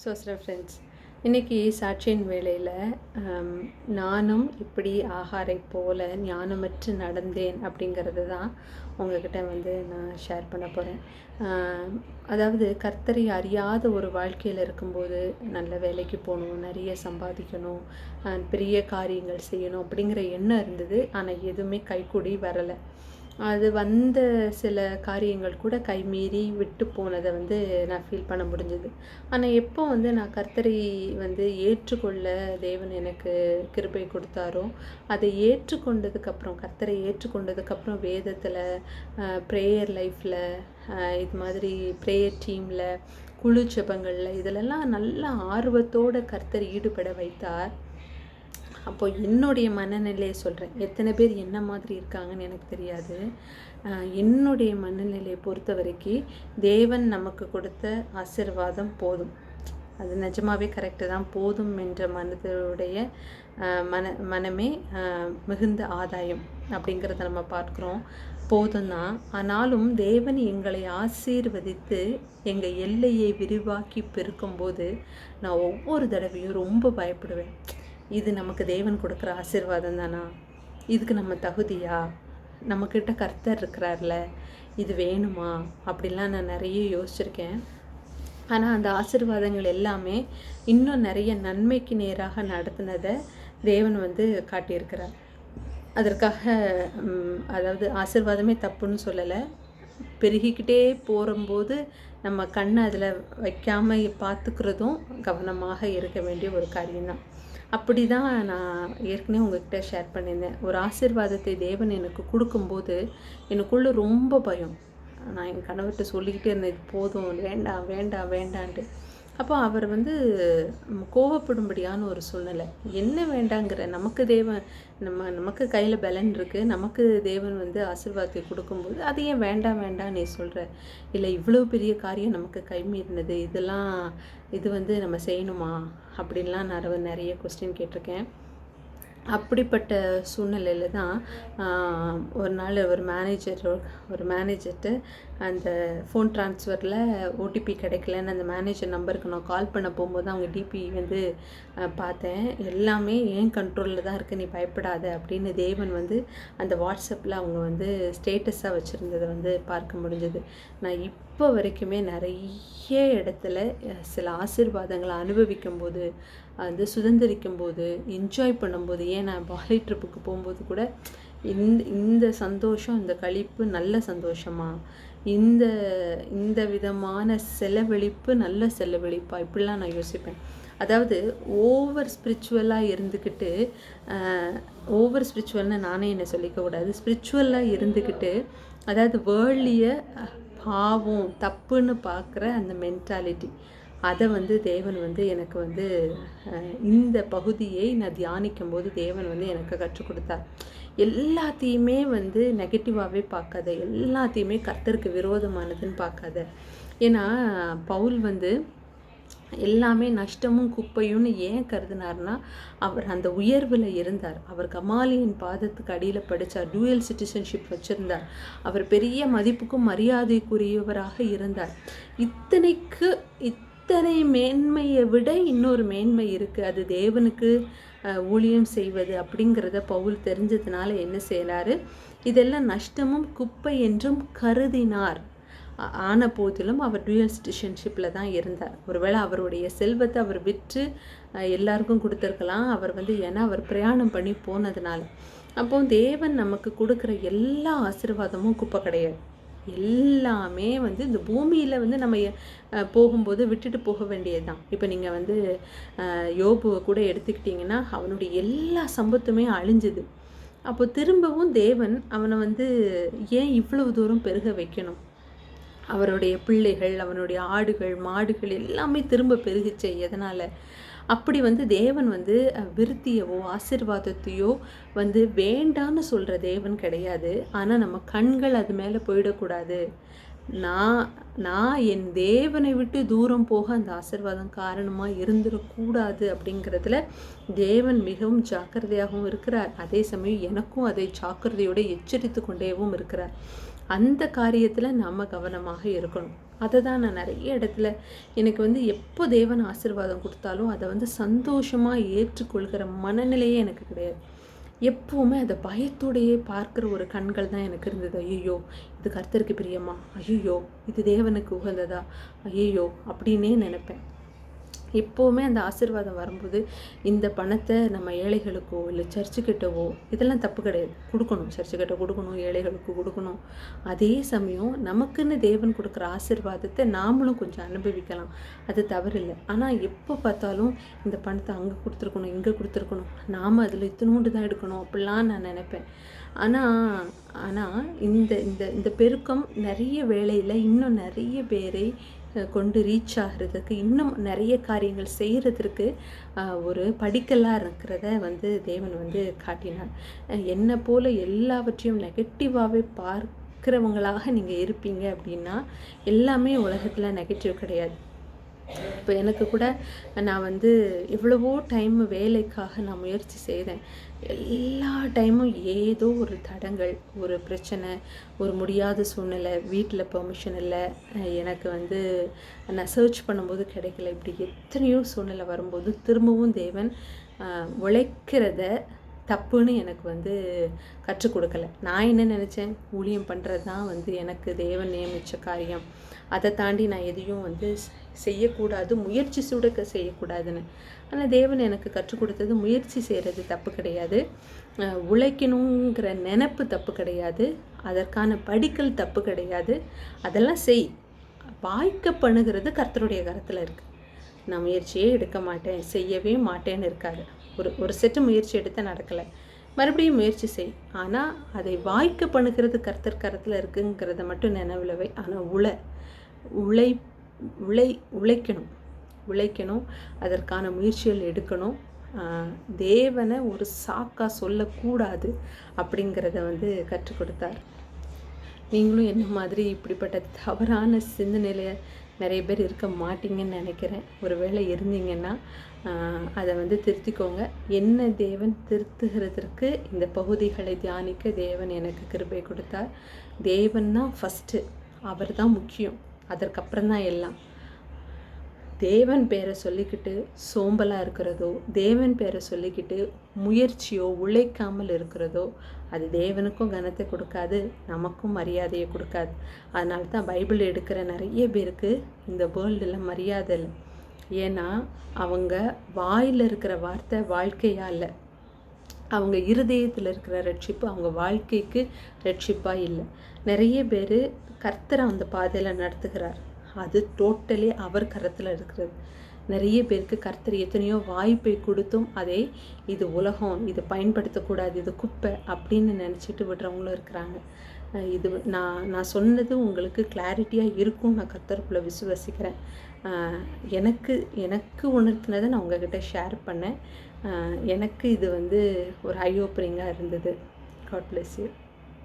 So சில friends இன்றைக்கி சாட்சியின் வேலையில் நானும் இப்படி ஆகாரை போல ஞானமற்று நடந்தேன் அப்படிங்கிறது தான் உங்ககிட்ட வந்து நான் ஷேர் பண்ண போகிறேன் அதாவது கர்த்தரை அறியாத ஒரு வாழ்க்கையில் இருக்கும்போது நல்ல வேலைக்கு போகணும் நிறைய சம்பாதிக்கணும் பெரிய காரியங்கள் செய்யணும் அப்படிங்கிற எண்ணம் இருந்தது. ஆனால் எதுவுமே கைக்கூடி வரலை. அது வந்த சில காரியங்கள் கூட கைமீறி விட்டு போனதை வந்து நான் ஃபீல் பண்ண முடிஞ்சது. ஆனால் எப்போ வந்து நான் கர்த்தரை வந்து ஏற்றுக்கொள்ள தேவன் எனக்கு கிருபை கொடுத்தாரோ அதை ஏற்றுக்கொண்டதுக்கப்புறம் கர்த்தரை ஏற்றுக்கொண்டதுக்கப்புறம் வேதத்தில் ப்ரேயர் லைஃப்பில் இது மாதிரி ப்ரேயர் டீமில் குழு ஜபங்களில் இதிலெல்லாம் நல்ல ஆர்வத்தோட கர்த்தர் ஈடுபட வைத்தார். அப்போ என்னுடைய மனநிலையை சொல்கிறேன் எத்தனை பேர் என்ன மாதிரி இருக்காங்கன்னு எனக்கு தெரியாது. என்னுடைய மனநிலையை பொறுத்த வரைக்கும் தேவன் நமக்கு கொடுத்த ஆசிர்வாதம் போதும். அது நிஜமாகவே கரெக்டு தான். போதும் என்ற மனதனுடைய மன மனமே மிகுந்த ஆதாயம் அப்படிங்கிறத நம்ம பார்க்குறோம். போதும் தான் ஆனாலும் தேவன் எங்களை ஆசீர்வதித்து எங்கள் எல்லையை விரிவாக்கி பெருக்கும்போது நான் ஒவ்வொரு தடவையும் ரொம்ப பயப்படுவேன். இது நமக்கு தேவன் கொடுக்குற ஆசீர்வாதம் தானா இதுக்கு நம்ம தகுதியா? நம்மக்கிட்ட கர்த்தர் இருக்கிறார்ல இது வேணுமா? அப்படிலாம் நான் நிறைய யோசிச்சிருக்கேன். ஆனால் அந்த ஆசீர்வாதங்கள் எல்லாமே இன்னும் நிறைய நன்மைக்கு நேராக நடத்தினதை தேவன் வந்து காட்டியிருக்கிறார். அதற்காக அதாவது ஆசீர்வாதமே தப்புன்னு சொல்லலை. பெருகிக்கிட்டே போகும்போது நம்ம கண்ணை அதில் வைக்காமல் பார்த்துக்கிறதும் கவனமாக இருக்க வேண்டிய ஒரு காரியம்தான். அப்படி தான் நான் ஏற்கனவே உங்ககிட்ட ஷேர் பண்ணியிருந்தேன். ஒரு ஆசீர்வாதத்தை தேவன் எனக்கு கொடுக்கும்போது எனக்குள்ளே ரொம்ப பயம். நான் என் கணவர்கிட்ட சொல்லிக்கிட்டே இருந்தேன் இது போதும் வேண்டாம் வேண்டாம் வேண்டான்ட்டு. அப்போ அவர் வந்து கோவப்படும்படியான ஒரு சூழ்நிலை. என்ன வேண்டாங்கிற நமக்கு தேவன் நம்ம நமக்கு கையில் பலன் இருக்குது நமக்கு தேவன் வந்து ஆசீர்வாதத்தை கொடுக்கும்போது அது ஏன் வேண்டாம் வேண்டாம் நீ சொல்கிற இல்லை இவ்வளோ பெரிய காரியம் நமக்கு கைமீறினது இதெல்லாம் இது வந்து நம்ம செய்யணுமா? அப்படின்லாம் நான் நிறைய கொஸ்டின் கேட்டிருக்கேன். அப்படிப்பட்ட சூழ்நிலையில் தான் ஒரு நாள் ஒரு மேனேஜர் ஒரு மேனேஜர்கிட்ட அந்த ஃபோன் ட்ரான்ஸ்ஃபரில் ஓடிபி கிடைக்கலன்னு அந்த மேனேஜர் நம்பருக்கு நான் கால் பண்ண போகும்போது அவங்க டிபி வந்து பார்த்தேன். எல்லாமே ஏன் கண்ட்ரோலில் தான் இருக்குது நீ பயப்படாத அப்படின்னு தேவன் வந்து அந்த வாட்ஸ்அப்பில் அவங்க வந்து ஸ்டேட்டஸாக வச்சுருந்ததை வந்து பார்க்க முடிஞ்சது. நான் இப்போ வரைக்குமே நிறைய இடத்துல சில ஆசீர்வாதங்களை அனுபவிக்கும் போது வந்து சுதந்திரிக்கும் போது என்ஜாய் பண்ணும்போது ஏன் நான் பாலி ட்ரிப்புக்கு போகும்போது கூட இந்த இந்த சந்தோஷம் இந்த கழிப்பு நல்ல சந்தோஷமா? இந்த இந்த விதமான செலவழிப்பு நல்ல செலவழிப்பா? இப்படிலாம் நான் யோசிப்பேன். அதாவது ஓவர் ஸ்பிரிச்சுவலாக இருந்துக்கிட்டு ஓவர் ஸ்பிரிச்சுவல்னு நானே என்ன சொல்லிக்க கூடாது. ஸ்பிரிச்சுவலாக இருந்துக்கிட்டு அதாவது வேர்ல்டிய பாவம் தப்புன்னு பார்க்குற அந்த மென்டாலிட்டி அதை வந்து தேவன் வந்து எனக்கு வந்து இந்த பகுதியை நான் தியானிக்கும் போது தேவன் வந்து எனக்கு கற்றுக் கொடுத்தார். எல்லாத்தையுமே வந்து நெகட்டிவாகவே பார்க்காத எல்லாத்தையுமே கர்த்தருக்கு விரோதமானதுன்னு பார்க்காத. ஏன்னா பவுல் வந்து எல்லாமே நஷ்டமும் குப்பையும்னு ஏன் கருதினார்னா அவர் அந்த உயர்வில் இருந்தார். அவர் கமாலியின் பாதத்துக்கு அடியில் படித்தார் டூயல் சிட்டிசன்ஷிப் வச்சுருந்தார். அவர் பெரிய மதிப்புக்கும் மரியாதைக்குரியவராக இருந்தார். இத்தனைக்கு இத் இத்தனை மேன்மையை விட இன்னொரு மேன்மை இருக்குது அது தேவனுக்கு ஊழியம் செய்வது அப்படிங்கிறத பவுல் தெரிஞ்சதுனால என்ன செய்கிறாரு இதெல்லாம் நஷ்டமும் குப்பை என்றும் கருதினார். ஆன போதிலும் அவர் டூயல் சிட்டிசன்ஷிப்பில் தான் இருந்தார். ஒருவேளை அவருடைய செல்வத்தை அவர் விற்று எல்லாருக்கும் கொடுத்துருக்கலாம். அவர் வந்து ஏன்னா அவர் பிரயாணம் பண்ணி போனதுனால. அப்போ தேவன் நமக்கு கொடுக்குற எல்லா ஆசீர்வாதமும் குப்பை கிடையாது எல்லாமே வந்து இந்த பூமியில் வந்து நம்ம போகும்போது விட்டுட்டு போக வேண்டியது தான் இப்போ நீங்கள் வந்து யோபுவை கூட எடுத்துக்கிட்டிங்கன்னா அவனுடைய எல்லா சம்பத்துமே அழிஞ்சுது. அப்போ திரும்பவும் தேவன் அவனை வந்து ஏன் இவ்வளவு தூரம் பெருக வைக்கணும்? அவருடைய பிள்ளைகள் அவனுடைய ஆடுகள் மாடுகள் எல்லாமே திரும்ப பெருகிச்சு எதனால்? அப்படி வந்து தேவன் வந்து விருத்தியவோ ஆசிர்வாதத்தையோ வந்து வேண்டான்னு சொல்கிற தேவன் கிடையாது. ஆனால் நம்ம கண்கள் அது மேலே போயிடக்கூடாது. நான் நான் என் தேவனை விட்டு தூரம் போக அந்த ஆசிர்வாதம் காரணமாக இருந்துடக்கூடாது அப்படிங்கிறதுல தேவன் மிகவும் ஜாக்கிரதையாகவும் இருக்கிறார். அதே சமயம் எனக்கும் அதை ஜாக்கிரதையோடு எச்சரித்து கொண்டேவும் இருக்கிறார். அந்த காரியத்தில் நாம் கவனமாக இருக்கணும். அதை தான் நான் நிறைய இடத்துல எனக்கு வந்து எப்போ தேவன் ஆசீர்வாதம் கொடுத்தாலும் அதை வந்து சந்தோஷமாக ஏற்றுக்கொள்கிற மனநிலையே எனக்கு கிடையாது. எப்போவுமே அதை பயத்தோடையே பார்க்குற ஒரு கண்கள் தான் எனக்கு இருந்தது. ஐயோ இது கர்த்தருக்கு பிரியமா? ஐயோ இது தேவனுக்கு உகந்ததா? ஐயோ அப்படின்னே நினைப்பேன். எப்போவுமே அந்த ஆசிர்வாதம் வரும்போது இந்த பணத்தை நம்ம ஏழைகளுக்கோ இல்லை சர்ச்சுக்கிட்டவோ இதெல்லாம் தப்பு கிடையாது. கொடுக்கணும். சர்ச்சுக்கிட்ட கொடுக்கணும் ஏழைகளுக்கு கொடுக்கணும். அதே சமயம் நமக்குன்னு தேவன் கொடுக்குற ஆசிர்வாதத்தை நாமளும் கொஞ்சம் அனுபவிக்கலாம். அது தவறில்லை. ஆனால் எப்போ பார்த்தாலும் இந்த பணத்தை அங்கே கொடுத்துருக்கணும் இங்கே கொடுத்துருக்கணும். நாம் அதில் இத்தினோண்டு தான் எடுக்கணும் அப்படிலாம் நான் நினைப்பேன். ஆனால் ஆனால் இந்த இந்த இந்த பெருக்கம் நிறைய வேலையில் இன்னும் நிறைய பேரை கொண்டு ரீச் ஆகிறதுக்கு இன்னும் நிறைய காரியங்கள் செய்கிறதுக்கு ஒரு படிக்கலாக இருக்கிறத வந்து தேவன் வந்து காட்டினார். என்னை போல் எல்லாவற்றையும் நெகட்டிவாகவே பார்க்குறவங்களாக நீங்கள் இருப்பீங்க அப்படின்னா எல்லாமே உலகத்தில் நெகட்டிவ் கிடையாது. இப்போ எனக்கு கூட நான் வந்து எவ்வளவோ டைம் வேலைக்காக நான் முயற்சி செய்தேன். எல்லா டைமும் ஏதோ ஒரு தடங்கள் ஒரு பிரச்சனை ஒரு முடியாத சூழ்நிலை வீட்டில் பெர்மிஷன் இல்லை. எனக்கு வந்து நான் சர்ச் பண்ணும்போது கிடைக்கல. இப்படி எத்தனையோ சூழ்நிலை வரும்போது திரும்பவும் தேவன் உழைக்கிறத தப்புன்னு எனக்கு வந்து கற்றுக் கொடுக்கல. நான் என்ன நினச்சேன்? ஊழியம் பண்ணுறது தான் வந்து எனக்கு தேவன் நியமித்த காரியம். அதை தாண்டி நான் எதையும் வந்து செய்யக்கூடாது முயற்சி சுடுக்க செய்யக்கூடாதுன்னு. ஆனால் தேவன் எனக்கு கற்றுக் கொடுத்தது முயற்சி செய்கிறது தப்பு கிடையாது. உழைக்கணுங்கிற நினப்பு தப்பு கிடையாது. அதற்கான படிக்கல் தப்பு கிடையாது. அதெல்லாம் செய். வாய்க்க பண்ணுகிறது கர்த்தருடைய கரத்தில் இருக்குது நான் முயற்சியே எடுக்க மாட்டேன் செய்யவே மாட்டேன்னு இருக்காது ஒரு ஒரு செட்டு முயற்சி எடுத்த நடக்கலை. மறுபடியும் முயற்சி செய். ஆனால் அதை வாய்க்க பண்ணுகிறது கர்த்தர் கரத்தில் இருக்குங்கிறத மட்டும் நினைவிலவை. ஆனால் உழை உழை உழை உழைக்கணும். உழைக்கணும். அதற்கான முயற்சிகள் எடுக்கணும். தேவனை ஒரு சாக்காக சொல்லக்கூடாது அப்படிங்கிறத வந்து கற்றுக் கொடுத்தார். நீங்களும் என்ன மாதிரி இப்படிப்பட்ட தவறான சிந்தனையில் நிறைய பேர் இருக்க மாட்டீங்கன்னு நினைக்கிறேன். ஒரு வேளை இருந்தீங்கன்னா அதை வந்து திருத்திக்கோங்க. என்ன தேவன் திருத்துகிறதற்கு இந்த பகுதிகளை தியானிக்க தேவன் எனக்கு கிருபை கொடுத்தார். தேவன் தான் ஃபஸ்ட்டு அவர் தான் முக்கியம். அதற்கப்புறம் தான் எல்லாம். தேவன் பேரை சொல்லிக்கிட்டு சோம்பலாக இருக்கிறதோ தேவன் பேரை சொல்லிக்கிட்டு முயற்சியோ உழைக்காமல் இருக்கிறதோ அது தேவனுக்கும் கனத்தை கொடுக்காது நமக்கும் மரியாதையை கொடுக்காது. அதனால தான் பைபிள் எடுக்கிற நிறைய பேருக்கு இந்த வேர்ல்டில் மரியாதை இல்லை. ஏன்னா அவங்க வாயில் இருக்கிற வார்த்தை வாழ்க்கையாக இல்லை. அவங்க இருதயத்தில் இருக்கிற ரட்சிப்பு அவங்க வாழ்க்கைக்கு ரட்சிப்பாக இல்லை. நிறைய பேர் கர்த்தரை அந்த பாதையில் நடத்துகிறார். அது டோட்டலி அவர் கரத்தில் இருக்கிறது. நிறைய பேருக்கு கர்த்தர் எத்தனையோ வாய்ப்பை கொடுத்தும் அதே இது உலகம் இது பயன்படுத்தக்கூடாது இது குப்பை அப்படின்னு நினச்சிட்டு விடுறவங்களும் இருக்கிறாங்க. இது நான் நான் சொன்னது உங்களுக்கு கிளாரிட்டியாக இருக்கும் நான் கர்த்தருக்குள்ளே விசுவசிக்கிறேன். எனக்கு எனக்கு உணர்த்தினதை நான் உங்ககிட்ட ஷேர் பண்ணேன். எனக்கு இது வந்து ஒரு ஐ ஓப்பனிங்காக இருந்தது. God bless you